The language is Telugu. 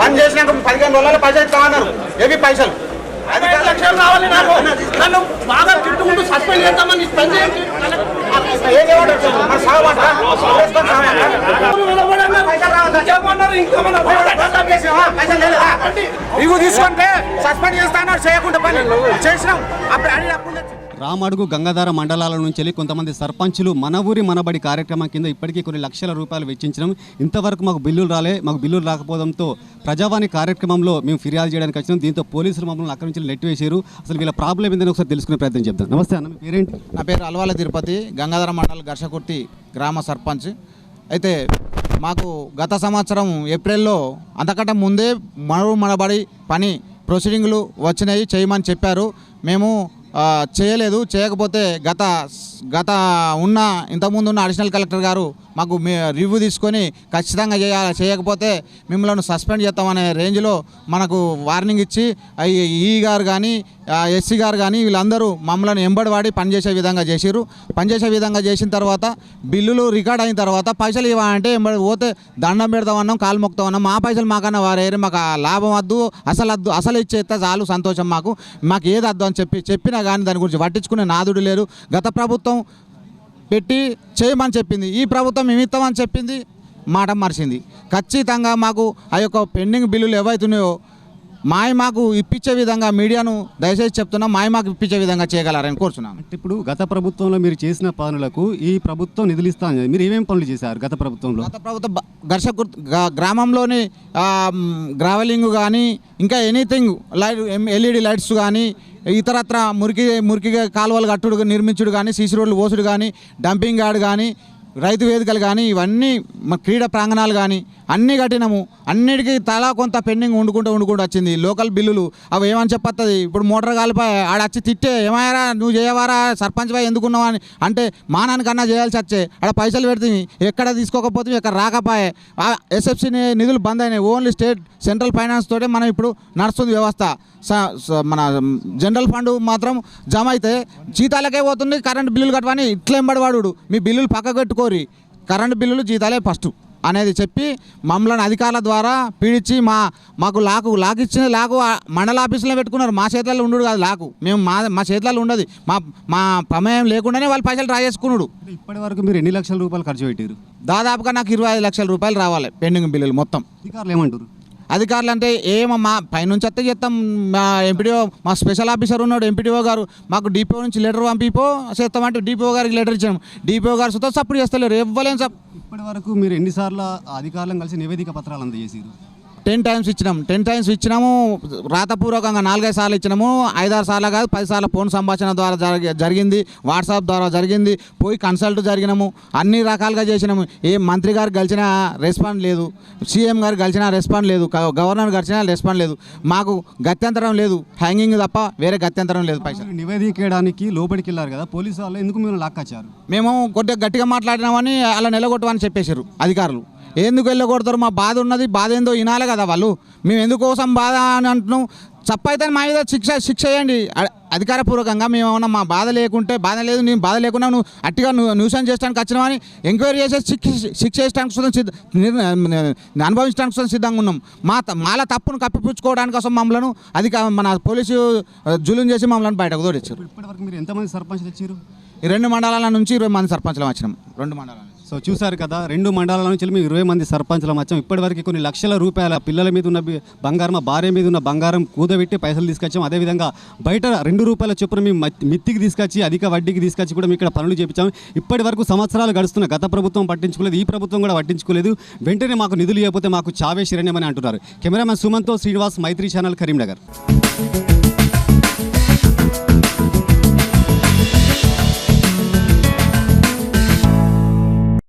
పని చేసినాక పదిహేను రోజుల పైసలు ఇస్తామన్నారు ఏవి పైసలు? అది ఐదు లక్షలు కావాలి నాకు. నన్ను బాగా తిట్టుకుంటూ సస్పెండ్ చేద్దామని పని చేయండి. ఏం చేయమంటారు మన సాగమంటారా? వేసుకొని సాగమంటారా? చెప్పమన్నారు ఇంకా పైసలు లేదా? ఇవి తీసుకుంటే సస్పెండ్ చేస్తాను చేయకుండా పని. చేసినాం. అప్పుడు అడిగినప్పుడు రామడుగు గంగాధార మండలాల నుంచి వెళ్ళి కొంతమంది సర్పంచులు మన ఊరి మనబడి కార్యక్రమం కింద ఇప్పటికీ కొన్ని లక్షల రూపాయలు వెచ్చించడం. ఇంతవరకు మాకు బిల్లులు రాలే మాకు బిల్లులు రాకపోవడంతో ప్రజావాణి కార్యక్రమంలో మేము ఫిర్యాదు చేయడానికి వచ్చినాం. దీంతో పోలీసులు మమ్మల్ని అక్కడి నుంచి నెట్టివేశారు అసలు వీళ్ళ ప్రాబ్లం ఏంటని ఒకసారి తెలుసుకునే ప్రయత్నం చేద్దాం. నమస్తే అన్న పేరేంటి? నా పేరు అల్వాల తిరుపతి గంగాధర మండల్ ఘర్షకుర్తి గ్రామ సర్పంచ్. అయితే మాకు గత సంవత్సరం ఏప్రిల్లో అంతకంటే ముందే మనవు మనబడి పని ప్రొసీడింగ్లు వచ్చినాయి చేయమని చెప్పారు. మేము చేయలేదు. చేయకపోతే గత గత ఉన్న ఇంతకుముందు ఉన్న అడిషనల్ కలెక్టర్ గారు మాకు మీ రివ్యూ తీసుకొని ఖచ్చితంగా చేయాలి. చేయకపోతే మిమ్మల్ని సస్పెండ్ చేస్తామనే రేంజ్లో మనకు వార్నింగ్ ఇచ్చి ఈ e గారు కానీ ఎస్సీ గారు కానీ వీళ్ళందరూ మమ్మల్ని ఎంబడివాడి పనిచేసే విధంగా చేసిరు పనిచేసే విధంగా చేసిన తర్వాత బిల్లులు రికార్డ్ అయిన తర్వాత పైసలు ఇవ్వాలంటే ఎంబడి పోతే దండం పెడతామన్నాం కాలు మొక్తామన్నాం మా పైసలు మాకన్నా వారేరు మాకు లాభం వద్దు అసలు వద్దు అసలు ఇచ్చేస్తే చాలు సంతోషం మాకు. మాకు ఏది వద్దు అని చెప్పి చెప్పినా కానీ దాని గురించి పట్టించుకునే నాదుడు లేరు. గత ప్రభుత్వం పెట్టి చేయమని చెప్పింది. ఈ ప్రభుత్వం నిమిత్తం అని చెప్పింది. మాట మరిచింది. ఖచ్చితంగా మాకు ఆ యొక్క పెండింగ్ బిల్లులు ఏవైతున్నాయో మాయ మాకు ఇప్పించే విధంగా మీడియాను దయచేసి చెప్తున్నా మాయ మాకు ఇప్పించే విధంగా చేయగలరని కోరుచున్నాను. అంటే ఇప్పుడు గత ప్రభుత్వంలో మీరు చేసిన పనులకు ఈ ప్రభుత్వం నిధులు ఇస్తాను మీరు ఏమేమి పనులు చేశారు గత ప్రభుత్వంలో? గత ప్రభుత్వ గ- గ్రామంలోని గ్రావెలింగ్ కానీ ఇంకా ఎనీథింగ్ లైట్ ఎల్ఈడి లైట్స్ కానీ ఇతరత్ర మురికి మురికి కాలువలు కట్టుడు నిర్మించుడు కానీ సీసీ రోడ్లు పోసుడు కానీ డంపింగ్ యార్డ్ కానీ రైతు వేదికలు కానీ ఇవన్నీ మా క్రీడా ప్రాంగణాలు కానీ అన్నీ కట్టినాము. అన్నిటికీ తలా కొంత పెండింగ్ వండుకుంటూ వండుకుంటూ వచ్చింది. లోకల్ బిల్లులు అవి ఏమని చెప్పత్తది? ఇప్పుడు మోటార్ కాలిపై ఆడ వచ్చి తిట్టే ఏమయ్యారా? నువ్వు చేయవారా? సర్పంచ్ పై ఎందుకున్నావా అని. అంటే మానానికన్నా చేయాల్సి వచ్చే ఆడ పైసలు పెడితే ఎక్కడ తీసుకోకపోతే ఇక్కడ రాకపోయే. ఎస్ఎఫ్సి నిధులు బంద్ అయినాయి. ఓన్లీ స్టేట్ సెంట్రల్ ఫైనాన్స్ తోటే మనం ఇప్పుడు నడుస్తుంది వ్యవస్థ. స- స- మన జనరల్ ఫండ్ మాత్రం జమ అయితే జీతాలకే పోతుంది కరెంట్ బిల్లులు కట్టవని ఇట్లా పడవాడు మీ బిల్లులు పక్క పెట్టుకోరి కరెంట్ బిల్లులు జీతాలే ఫస్ట్ అనేది చెప్పి మమ్మల్ని అధికారుల ద్వారా పీడించి మా మాకు లాకు లాక్ ఇచ్చిన లాకు మండల ఆఫీసులో పెట్టుకున్నారు. మా చేతులలో ఉండడు కాదు లాకు. మేము మా మా చేతులలో ఉండదు. మా మా ప్రమేయం లేకుండానే వాళ్ళు పైసలు డ్రా చేసుకున్నాడు ఇప్పటి వరకు మీరు ఎన్ని లక్షల రూపాయలు ఖర్చు పెట్టారు దాదాపుగా నాకు ఇరవై ఐదు లక్షల రూపాయలు రావాలి పెండింగ్ బిల్లులు మొత్తం. అధికారులు ఏమంటారు అధికారులు అంటే ఏమో మా పైనుంచి అత్తే చేస్తాం మా ఎంపీడీఓ మా స్పెషల్ ఆఫీసర్ ఉన్నాడు ఎంపీడీఓ గారు మాకు డిపిఓ నుంచి లెటర్ పంపిపో చేస్తామంటే డిపిఓ గారికి లెటర్ ఇచ్చాము. డిపిఓ గారు సుతం సప్పుడు చేస్తలేరు ఇవ్వలేము సార్ ఇప్పటి వరకు మీరు ఎన్నిసార్లు అధికారులను కలిసి నివేదిక పత్రాలు అందజేసారు టెన్ టైమ్స్ ఇచ్చినాము టెన్ టైమ్స్ ఇచ్చినాము రాతపూర్వకంగా నాలుగైదు సార్లు ఇచ్చినాము. ఐదారు సార్లు కాదు పది సార్లు ఫోన్ సంభాషణ ద్వారా జరిగి జరిగింది వాట్సాప్ ద్వారా జరిగింది. పోయి కన్సల్ట్ జరిగినాము. అన్ని రకాలుగా చేసినాము. ఏ మంత్రి గారు కలిసిన రెస్పాండ్ లేదు. సీఎం గారు కలిసిన రెస్పాండ్ లేదు. గవర్నర్ కలిసిన రెస్పాండ్ లేదు. మాకు గత్యంతరం లేదు. హ్యాంగింగ్ తప్ప వేరే గత్యంతరం లేదు పైసలు. మీరు నివేదించడానికి లోపలికి వెళ్ళారు కదా పోలీసు వాళ్ళు ఎందుకు మీరు లాక్కొచ్చారు? మేము కొద్దిగా గట్టిగా మాట్లాడినామని అలా నిలగొట్టమని చెప్పేశారు అధికారులు. ఎందుకు వెళ్ళగొడతారు? మా బాధ ఉన్నది బాధ ఏందో వినాలి కదా వాళ్ళు. మేము ఎందుకోసం బాధ అని అంటున్నాం? తప్పైతే మా మీద శిక్ష శిక్ష చేయండి అధికారపూర్వకంగా మేము ఏమన్నా మా బాధ లేకుంటే బాధ లేదు నేను బాధ లేకుండా నువ్వు అట్టిగా నువ్వు న్యూసెన్స్ చేసడానికి వచ్చినావని ఎంక్వైరీ చేసే శిక్ష శిక్ష చేసడానికి సుతం సిద్ధ అనుభవించడానికి సుతం సిద్ధంగా ఉన్నాం. మా త- మాల తప్పును కప్పిపుచ్చుకోవడానికి కోసం మమ్మల్ని అధిక మన పోలీసు జులుం చేసి మమ్మల్ని బయటకు తోడిచ్చారు ఇప్పటి వరకు మీరు ఎంతమంది సర్పంచ్ తెచ్చారు ఈ రెండు మండలాల నుంచి ఇరవై మంది సర్పంచ్లు వచ్చినాం. రెండు మండలాల సో చూసారు కదా రెండు మండలాల నుంచి మేము ఇరవై మంది సర్పంచుల మధ్య ఇప్పటివరకు కొన్ని లక్షల రూపాయల పిల్లల మీద ఉన్న బంగారం భార్య మీద ఉన్న బంగారం కూదబెట్టి పైసలు తీసుకొచ్చాం. అదేవిధంగా బయట రెండు రూపాయల చొప్పున మేము మిత్తికి తీసుకొచ్చి అధిక వడ్డీకి తీసుకొచ్చి కూడా మేము ఇక్కడ పనులు చేపించాం. ఇప్పటి వరకు సంవత్సరాలు గడుస్తున్న గత ప్రభుత్వం పట్టించుకోలేదు ఈ ప్రభుత్వం కూడా పట్టించుకోలేదు. వెంటనే మాకు నిధులు ఇవ్వకపోతే మాకు చావే శరణ్యమని అంటున్నారు. కెమెరామెన్ సుమంతో శ్రీనివాస్ మైత్రి ఛానల్ కరీంనగర్.